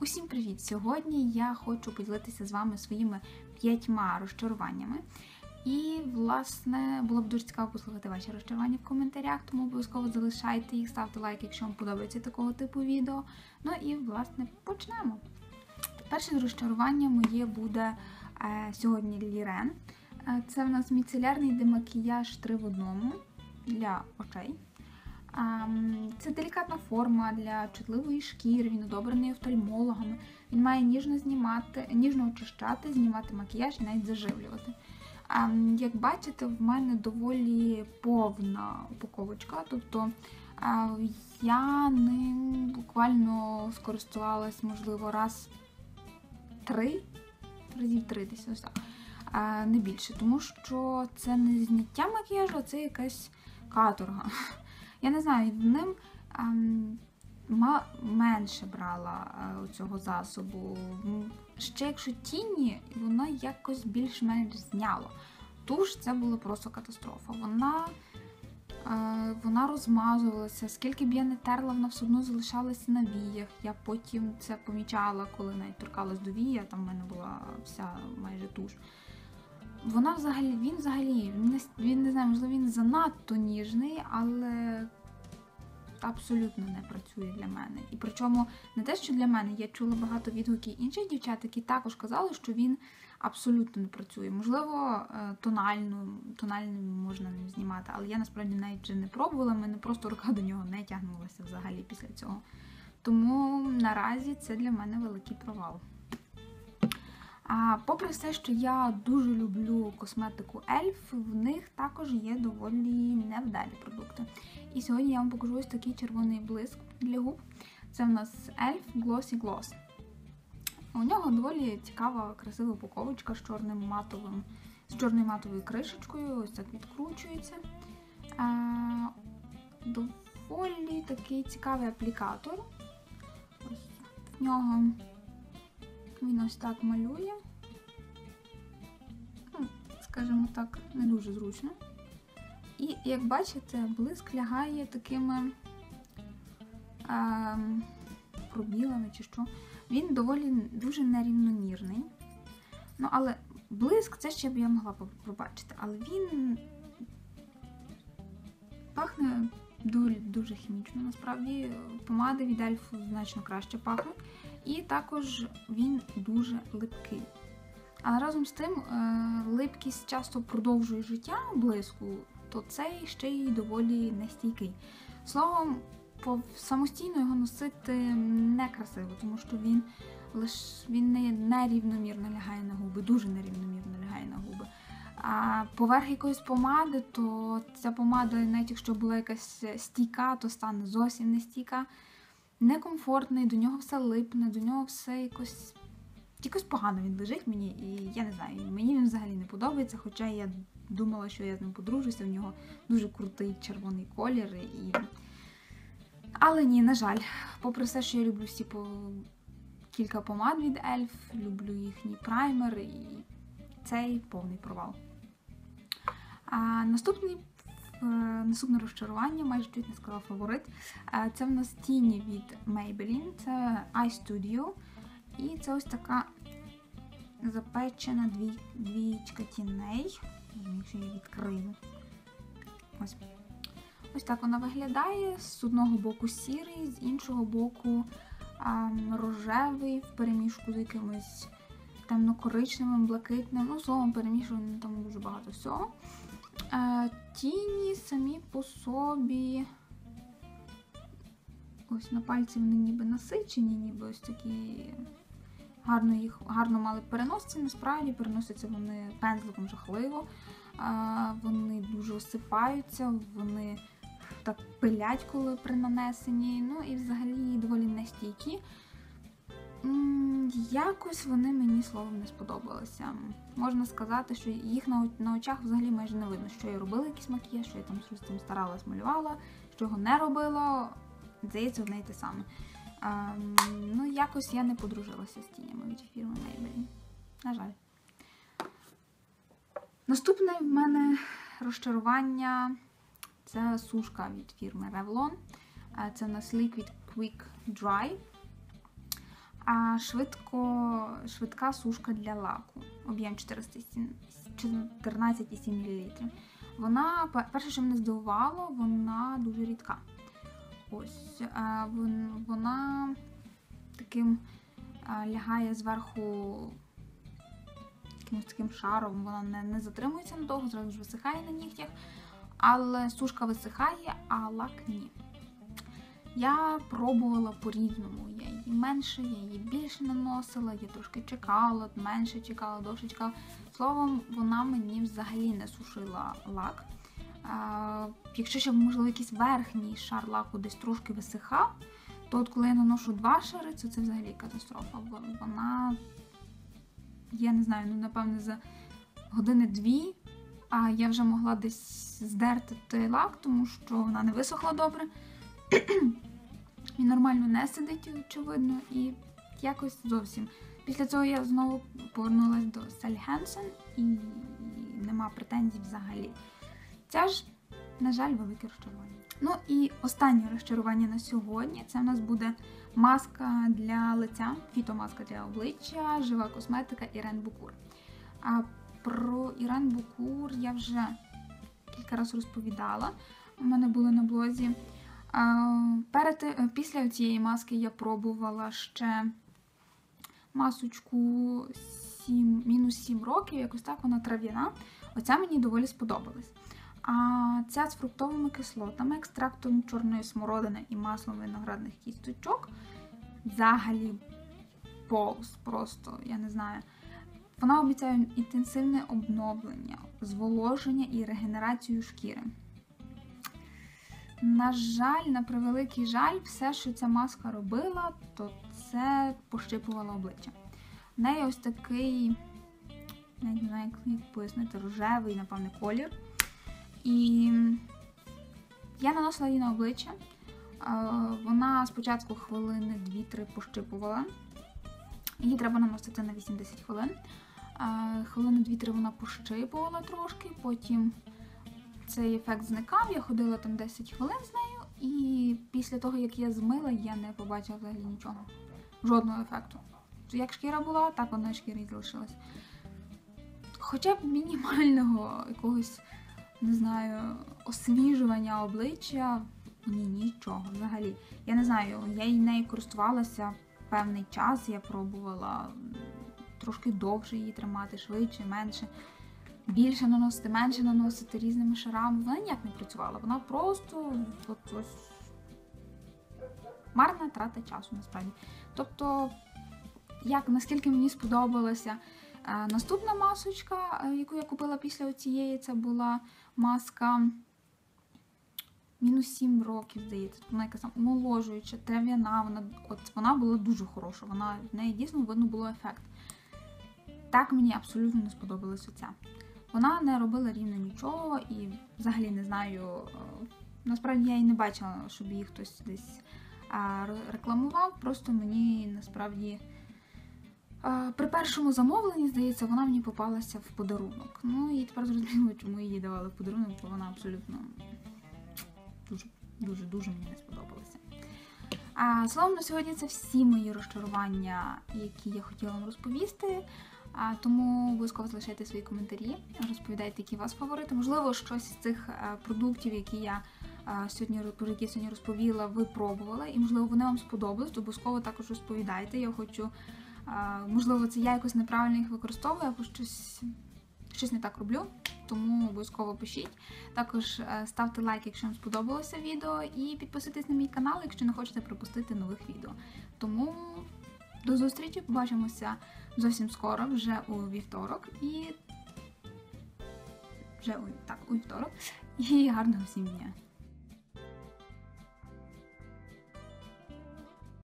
Усім привіт! Сьогодні я хочу поділитися з вами своїми п'ятьма розчаруваннями. І, власне, було б дуже цікаво послухати ваші розчарування в коментарях, тому обов'язково залишайте їх, ставте лайк, якщо вам подобається такого типу відео. Ну і, власне, почнемо. Перше розчарування моє буде е, сьогодні Лірен. Е, це в нас міцелярний демакіяж 3 в одному для очей. Це делікатна форма для чутливої шкіри, він одобрений офтальмологами. Він має ніжно знімати, ніжно очищати, знімати макіяж і навіть заживлювати. Як бачите, в мене доволі повна упаковочка, тобто я ним буквально скористувалась, можливо, раз три, разів три десь ось так. Не більше, тому що це не зняття макіяжу, а це якась каторга. Я не знаю, ним ем, менше брала е, цього засобу. Ще якщо тіні, воно якось більш-менш зняло. Туш це була просто катастрофа. Вона е, вона розмазувалася. Скільки б я не терла, вона все одно залишалася на віях. Я потім це помічала, коли навіть торкалась до вія, там в мене була вся майже туш. Вона взагалі, він взагалі, він не, він не знаю, можливо, він занадто ніжний, але абсолютно не працює для мене. І причому не те, що для мене, я чула багато відгуків інших дівчат, які також казали, що він абсолютно не працює. Можливо, е, тональну, тональним можна знімати, але я насправді навіть вже не пробувала, мене просто рука до нього не тягнулася взагалі після цього. Тому наразі це для мене великий провал. А попри все, що я дуже люблю косметику Ельф, в них також є доволі невдалі продукти. І сьогодні я вам покажу ось такий червоний блиск для губ. Це в нас Elf Glossy Gloss. У нього доволі цікава, красива упаковочка з чорним матовим, з чорною матовою кришечкою, ось так відкручується. А, доволі такий цікавий аплікатор. Ось в нього він ось так малює. Скажімо так, не дуже зручно. І, як бачите, блиск лягає такими е, пробілами чи що. Він доволі дуже нерівномірний. Ну, але блиск це ще б я могла побачити. Але він пахне дуже, хімічно. Насправді, помади від ельфу значно краще пахнуть. І також він дуже липкий. Але разом з тим, липкість часто продовжує життя блиску, то цей ще й доволі нестійкий. Словом, самостійно його носити некрасиво, тому що він лиш він не нерівномірно лягає на губи, дуже нерівномірно лягає на губи. А поверх якоїсь помади, то ця помада, навіть якщо була якась стійка, то стане зовсім не стійка некомфортний, до нього все липне, до нього все якось якось погано він лежить мені, і я не знаю, мені він взагалі не подобається, хоча я думала, що я з ним подружуся, в нього дуже крутий червоний колір. І... Але ні, на жаль, попри все, що я люблю всі по кілька помад від Ельф, люблю їхній праймер, і цей повний провал. А Наступний Е, наступне розчарування, майже чуть не сказала фаворит. Е, це в нас тіні від Maybelline, це iStudio. І це ось така запечена дві, двічка тіней. Якщо я відкрию. Ось. Ось так вона виглядає. З одного боку сірий, з іншого боку а, рожевий, в переміжку з якимось темно-коричневим, блакитним. Ну, словом, перемішано там дуже багато всього. Е, Тіні самі по собі. Ось на пальці вони ніби насичені, ніби ось такі гарно їх гарно мали переносити. Насправді переносяться вони пензликом жахливо. Вони дуже осипаються, вони так пилять, коли при нанесенні. Ну і взагалі доволі нестійкі. Якось вони мені словом не сподобалися. Можна сказати, що їх на, на очах взагалі майже не видно, що я робила якийсь макіяж, що я там щось там старалась, малювала, що його не робила. Здається, одне й те саме. Ну, якось я не подружилася з тінями від фірми Maybelline. На жаль. Наступне в мене розчарування це сушка від фірми Revlon. Це у нас Liquid Quick Dry. А швидко, швидка сушка для лаку. Об'єм 14,7 мл. Вона, перше, що мене здивувало, вона дуже рідка. Ось вона таким лягає зверху якимось таким шаром, вона не, не затримується надовго, зразу ж висихає на нігтях. Але сушка висихає, а лак ні. Я пробувала по-різному. Я її менше, я її більше наносила, я трошки чекала, менше чекала, довше чекала. Словом, вона мені взагалі не сушила лак. Якщо ще, можливо, якийсь верхній шар лаку десь трошки висихав, то от коли я наношу два шари, то це взагалі катастрофа. Бо Вона, я не знаю, ну напевне за години-дві, а я вже могла десь здерти той лак, тому що вона не висохла добре. І нормально не сидить, очевидно, і якось зовсім. Після цього я знову повернулася до Селі Хенсен і нема претензій взагалі. Ця ж, на жаль, велике розчарування. Ну і останнє розчарування на сьогодні це в нас буде маска для лиця, фітомаска для обличчя, жива косметика Ірен Букур. А про Ірен Букур я вже кілька разів розповідала. У мене були на блозі. Перед, після цієї маски я пробувала ще масочку 7, мінус 7 років, якось так вона трав'яна. Оця мені доволі сподобалась. А ця з фруктовими кислотами, екстрактом чорної смородини і маслом виноградних кісточок взагалі повз просто, я не знаю. Вона обіцяє інтенсивне обновлення, зволоження і регенерацію шкіри. На жаль, на превеликий жаль, все, що ця маска робила, то це пощипувало обличчя. В неї ось такий, не знаю, як пояснити, рожевий, напевне, колір. І я наносила її на обличчя. Вона спочатку хвилини 2-3 пощипувала. Її треба наносити на 80 хвилин. Хвилини 2-3 вона пощипувала трошки, потім цей ефект зникав, я ходила там 10 хвилин з нею, і після того, як я змила, я не побачила взагалі нічого. Жодного ефекту. Як шкіра була, так вона шкіра і залишилась. Хоча б мінімального якогось, не знаю, освіжування обличчя, ні, нічого взагалі. Я не знаю, я нею користувалася певний час, я пробувала трошки довше її тримати, швидше, менше більше наносити, менше наносити різними шарами. Вона ніяк не працювала. Вона просто от ось марна трата часу, насправді. Тобто, як наскільки мені сподобалася е, наступна масочка, е, яку я купила після цієї, це була маска. Мінус 7 років, здається, вона якась омоложуюча, трав'яна, вона от вона була дуже хороша. Вона в неї дійсно видно було ефект. Так мені абсолютно не сподобалась оця. Вона не робила рівно нічого і взагалі не знаю. е, Насправді я і не бачила, щоб її хтось десь рекламував. Просто мені насправді при першому замовленні, здається, вона мені попалася в подарунок. Ну і тепер зрозуміло, чому її давали в подарунок, бо вона абсолютно дуже дуже дуже мені не сподобалася. А, словом, на сьогодні це всі мої розчарування, які я хотіла вам розповісти. А, тому обов'язково залишайте свої коментарі, розповідайте, які у вас фаворити. Можливо, щось з цих е, продуктів, які я е, сьогодні про які я сьогодні розповіла, ви пробували, і можливо вони вам сподобались. Обов'язково також розповідайте. Я хочу, можливо, це я якось неправильно їх використовую, або щось, щось не так роблю. Тому обов'язково пишіть. Також е, ставте лайк, якщо вам сподобалося відео, і підписуйтесь на мій канал, якщо не хочете пропустити нових відео. Тому до зустрічі, побачимося зовсім скоро, вже у вівторок, і вже у так, у вівторок. І гарного всім дня!